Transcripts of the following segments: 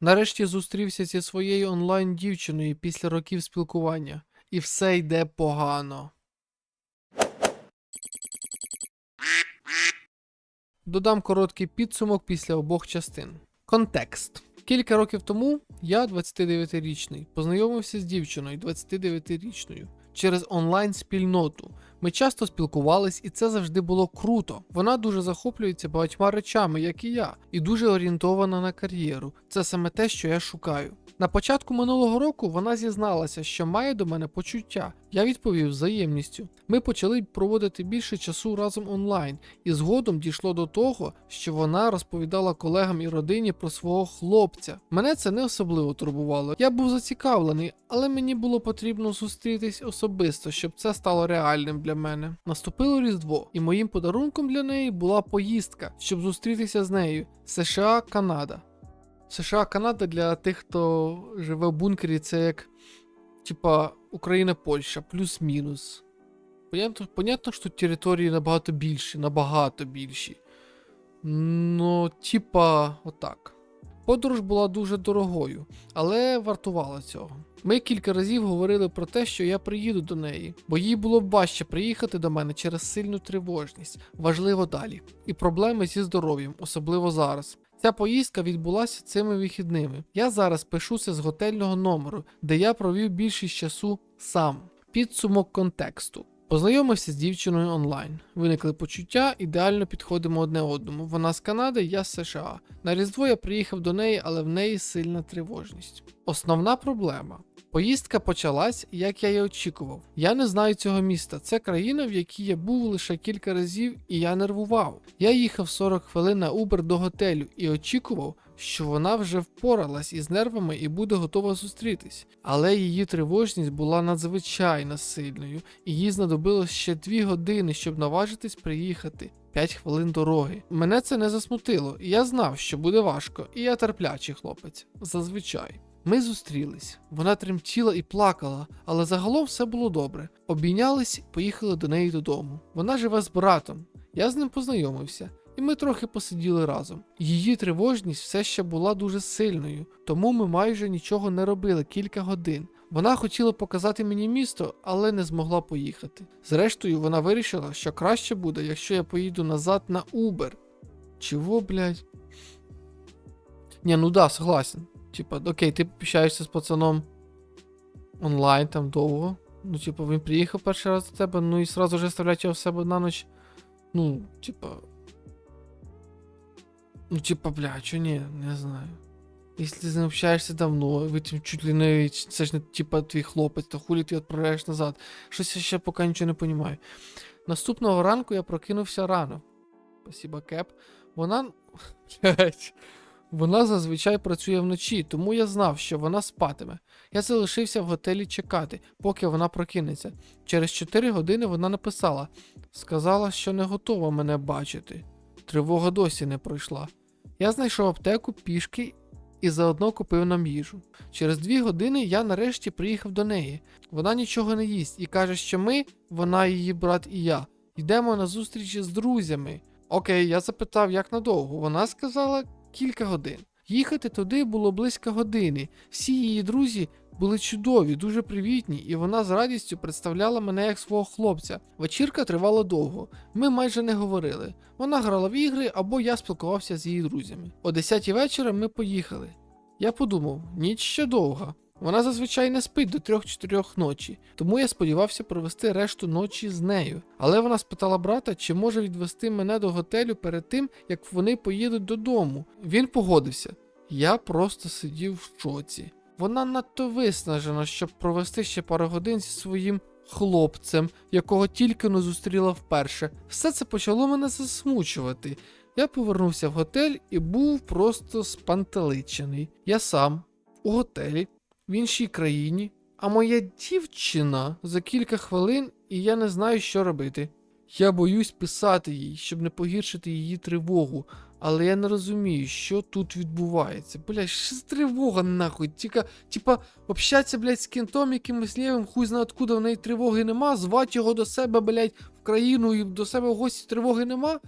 Нарешті зустрівся зі своєю онлайн дівчиною після років спілкування, і все йде погано. Додам короткий підсумок після обох частин. Контекст. Кілька років тому я, 29-річний, познайомився з дівчиною 29-річною через онлайн-спільноту. Ми часто спілкувались, і це завжди було круто. Вона дуже захоплюється багатьма речами, як і я, і дуже орієнтована на кар'єру. Це саме те, що я шукаю. На початку минулого року вона зізналася, що має до мене почуття. Я відповів взаємністю. Ми почали проводити більше часу разом онлайн, і згодом дійшло до того, що вона розповідала колегам і родині про свого хлопця. Мене це не особливо турбувало. Я був зацікавлений, але мені було потрібно зустрітись особисто, щоб це стало реальним для мене. Наступило Різдво, і моїм подарунком для неї була поїздка, щоб зустрітися з нею. США, Канада. США, Канада для тих, хто живе в бункері, це як типа Україна, Польща, плюс-мінус. Понятно, понятно, що території набагато більші, набагато більші. Ну, типа, отак. Подорож була дуже дорогою, але вартувала цього. Ми кілька разів говорили про те, що я приїду до неї, бо їй було б важче приїхати до мене через сильну тривожність, важливо далі, і проблеми зі здоров'ям, особливо зараз. Ця поїздка відбулася цими вихідними. Я зараз пишуся з готельного номеру, де я провів більшість часу сам. Підсумок контексту. Познайомився з дівчиною онлайн. Виникли почуття, ідеально підходимо одне одному. Вона з Канади, я з США. На Різдво я приїхав до неї, але в неї сильна тривожність. Основна проблема. Поїздка почалась, як я й очікував. Я не знаю цього міста. Це країна, в якій я був лише кілька разів, і я нервував. Я їхав 40 хвилин на Uber до готелю і очікував, що вона вже впоралась із нервами і буде готова зустрітись. Але її тривожність була надзвичайно сильною, і їй знадобилось ще 2 години, щоб наважитись приїхати. 5 хвилин дороги. Мене це не засмутило, і я знав, що буде важко, і я терплячий хлопець. Зазвичай. Ми зустрілись. Вона тремтіла і плакала, але загалом все було добре. Обійнялись, поїхали до неї додому. Вона живе з братом. Я з ним познайомився, і ми трохи посиділи разом. Її тривожність все ще була дуже сильною, тому ми майже нічого не робили кілька годин. Вона хотіла показати мені місто, але не змогла поїхати. Зрештою, вона вирішила, що краще буде, якщо я поїду назад на Uber. Чого, блядь? Ні, ну да, согласен. Типа, окей, ти общаєшся з пацаном онлайн там довго. Ну, типа, він приїхав перший раз до тебе, ну і сразу же оставлять його в себе на ніч. Ну, типа. Ну, типа, бля, чо ні, не знаю. Якщо ти з ним давно, ви там чуть ли не. Це ж не типа твій хлопець, то хулі ти відправляєш назад. Щось я ще поки нічого не розумію. Наступного ранку я прокинувся рано. Спасибо, Кеп. Вона. Вона зазвичай працює вночі, тому я знав, що вона спатиме. Я залишився в готелі чекати, поки вона прокинеться. Через 4 години вона написала: сказала, що не готова мене бачити. Тривога досі не пройшла. Я знайшов аптеку пішки і заодно купив нам їжу. Через 2 години я нарешті приїхав до неї. Вона нічого не їсть і каже, що ми, вона, її брат і я, йдемо на зустрічі з друзями. Окей, я запитав, як надовго. Вона сказала кілька годин. Їхати туди було близько години. Всі її друзі були чудові, дуже привітні, і вона з радістю представляла мене як свого хлопця. Вечірка тривала довго. Ми майже не говорили. Вона грала в ігри або я спілкувався з її друзями. О 10 вечора ми поїхали. Я подумав, ніч ще довга. Вона зазвичай не спить до 3-4 ночі, тому я сподівався провести решту ночі з нею. Але вона спитала брата, чи може відвести мене до готелю перед тим, як вони поїдуть додому. Він погодився. Я просто сидів в шоці. Вона надто виснажена, щоб провести ще пару годин зі своїм хлопцем, якого тільки не зустріла вперше. Все це почало мене засмучувати. Я повернувся в готель і був просто спантеличений. Я сам у готелі в іншій країні, а моя дівчина за кілька хвилин, і я не знаю, що робити. Я боюсь писати їй, щоб не погіршити її тривогу, але я не розумію, що тут відбувається. Бля, що за тривога нахуй? Тільки, типа, общатися, блядь, з кентом якимось лівим, хуй зна откуда в неї тривоги нема, звати його до себе, блядь, в країну і до себе в гості тривоги нема.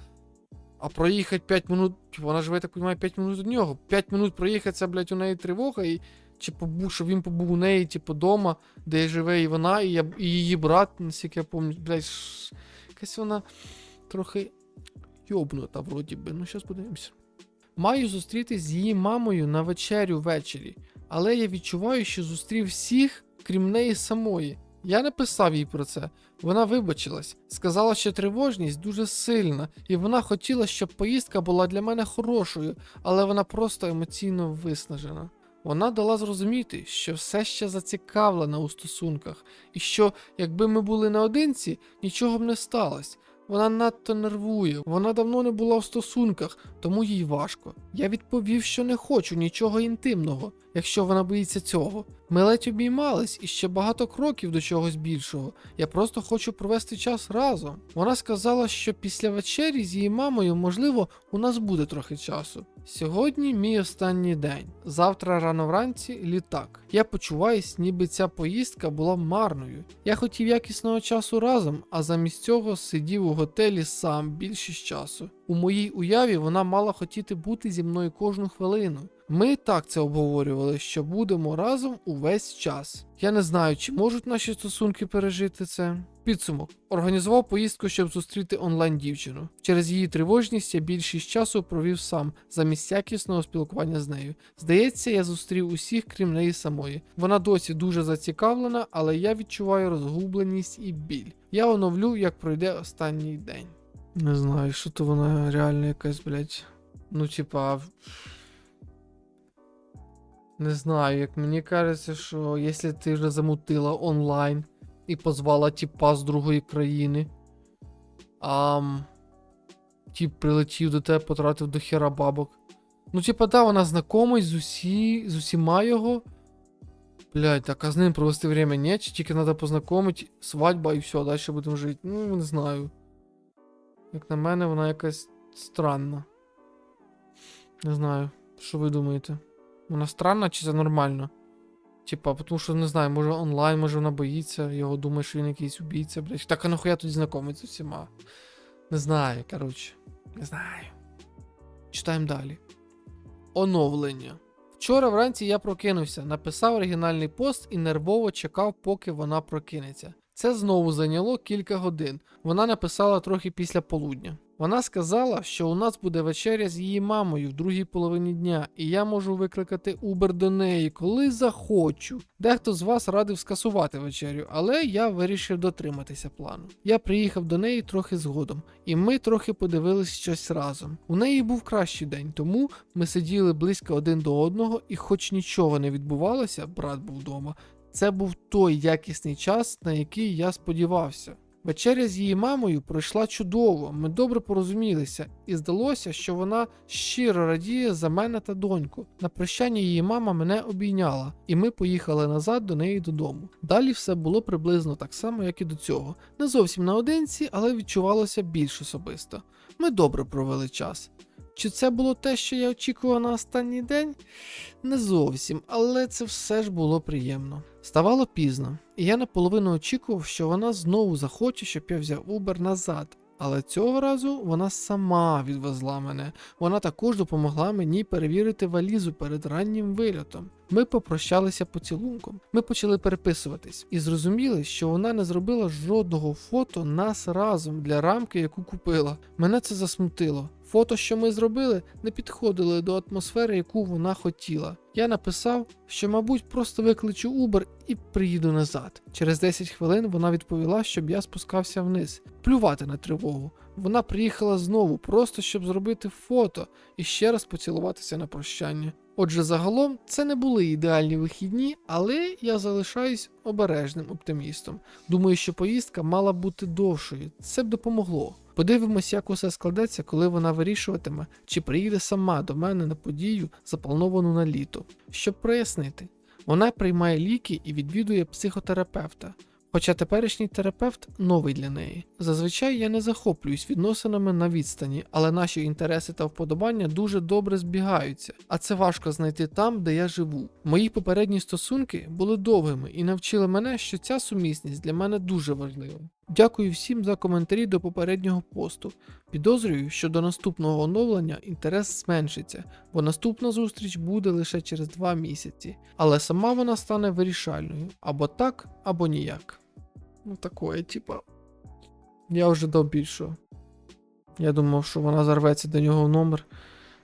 А проїхати 5 минут, вона живе, так розумію, 5 минут від нього. 5 минут проїхати, це, блядь, у неї тривога, і чи побув, щоб він побув у неї, типу, дома, де живе і вона, і, я, і її брат, наскільки я пам'ятаю, блядь, якась вона трохи йобнута, вроді би. Ну, зараз подивимося. Маю зустрітись з її мамою на вечерю ввечері, але я відчуваю, що зустрів всіх, крім неї самої. Я не писав їй про це. Вона вибачилась, сказала, що тривожність дуже сильна, і вона хотіла, щоб поїздка була для мене хорошою, але вона просто емоційно виснажена. Вона дала зрозуміти, що все ще зацікавлена у стосунках, і що, якби ми були наодинці, нічого б не сталося. Вона надто нервує, вона давно не була в стосунках, тому їй важко. Я відповів, що не хочу нічого інтимного, якщо вона боїться цього. Ми ледь обіймались і ще багато кроків до чогось більшого. Я просто хочу провести час разом. Вона сказала, що після вечері з її мамою, можливо, у нас буде трохи часу. Сьогодні мій останній день. Завтра рано вранці літак. Я почуваюсь, ніби ця поїздка була марною. Я хотів якісного часу разом, а замість цього сидів у готелі сам більшість часу. У моїй уяві вона мала хотіти бути зі мною кожну хвилину. Ми так це обговорювали, що будемо разом увесь час. Я не знаю, чи можуть наші стосунки пережити це. Підсумок організував поїздку, щоб зустріти онлайн дівчину. Через її тривожність я більшість часу провів сам, замість якісного спілкування з нею. Здається, я зустрів усіх, крім неї самої. Вона досі дуже зацікавлена, але я відчуваю розгубленість і біль. Я оновлю, як пройде останній день. Не знаю, що то вона реально якась, блядь. Ну, типа. Не знаю, як мені кажеться, що якщо ти вже замутила онлайн і позвала тіпа з другої країни, а тіп прилетів до тебе, потратив до хера бабок. Ну, типа, да, вона знайомий з, усі, з усіма його. Блять, так а з ним провести время ні, чи тільки треба познайомити, свадьба і все, далі будемо жити. Ну, не знаю. Як на мене, вона якась странна. Не знаю, що ви думаєте? Вона странна чи це нормально? Типа, тому що не знаю, може онлайн, може вона боїться, його думає, що він якийсь убійця, блядь. Так а нахуя тоді знайомиться з всіма? Не знаю, коротше. Не знаю. Читаємо далі. Оновлення. Вчора вранці я прокинувся, написав оригінальний пост і нервово чекав, поки вона прокинеться. Це знову зайняло кілька годин. Вона написала трохи після полудня. Вона сказала, що у нас буде вечеря з її мамою в другій половині дня, і я можу викликати Uber до неї, коли захочу. Дехто з вас радив скасувати вечерю, але я вирішив дотриматися плану. Я приїхав до неї трохи згодом, і ми трохи подивились щось разом. У неї був кращий день, тому ми сиділи близько один до одного, і, хоч нічого не відбувалося, брат був вдома. Це був той якісний час, на який я сподівався. Вечеря з її мамою пройшла чудово, ми добре порозумілися, і здалося, що вона щиро радіє за мене та доньку. На прощання її мама мене обійняла, і ми поїхали назад до неї додому. Далі все було приблизно так само, як і до цього. Не зовсім наодинці, але відчувалося більш особисто. Ми добре провели час. Чи це було те, що я очікував на останній день? Не зовсім, але це все ж було приємно. Ставало пізно, і я наполовину очікував, що вона знову захоче, щоб я взяв Uber назад. Але цього разу вона сама відвезла мене. Вона також допомогла мені перевірити валізу перед раннім вильотом. Ми попрощалися поцілунком. Ми почали переписуватись і зрозуміли, що вона не зробила жодного фото нас разом для рамки, яку купила. Мене це засмутило. Фото, що ми зробили, не підходили до атмосфери, яку вона хотіла. Я написав, що, мабуть, просто викличу Uber і приїду назад. Через 10 хвилин вона відповіла, щоб я спускався вниз, плювати на тривогу. Вона приїхала знову, просто щоб зробити фото і ще раз поцілуватися на прощання. Отже, загалом це не були ідеальні вихідні, але я залишаюсь обережним оптимістом. Думаю, що поїздка мала бути довшою. Це б допомогло. Подивимось, як усе складеться, коли вона вирішуватиме, чи приїде сама до мене на подію, заплановану на літо. Щоб прояснити, вона приймає ліки і відвідує психотерапевта. Хоча теперішній терапевт новий для неї. Зазвичай я не захоплююсь відносинами на відстані, але наші інтереси та вподобання дуже добре збігаються, а це важко знайти там, де я живу. Мої попередні стосунки були довгими і навчили мене, що ця сумісність для мене дуже важлива. Дякую всім за коментарі до попереднього посту. Підозрюю, що до наступного оновлення інтерес зменшиться, бо наступна зустріч буде лише через 2 місяці, але сама вона стане вирішальною або так, або ніяк. Ну, такое, типа. Я вже дав більшого. Я думав, що вона зарветься до нього в номер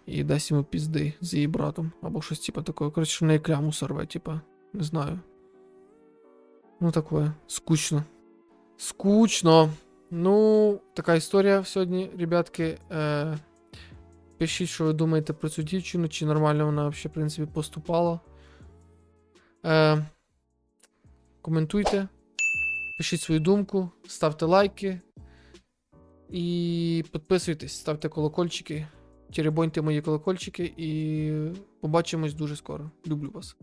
і дасть йому пізди з її братом, або щось типа такого. Коротше, в неї кляму сорве, типа, не знаю. Ну, такое, скучно. Скучно. Ну, така історія сьогодні, ребятки. Е, пишіть, що ви думаєте про цю дівчину, чи нормально вона взагалі, в принципі, поступала. Е, коментуйте, пишіть свою думку, ставте лайки. І підписуйтесь, ставте колокольчики, черебоньте мої колокольчики і побачимось дуже скоро. Люблю вас.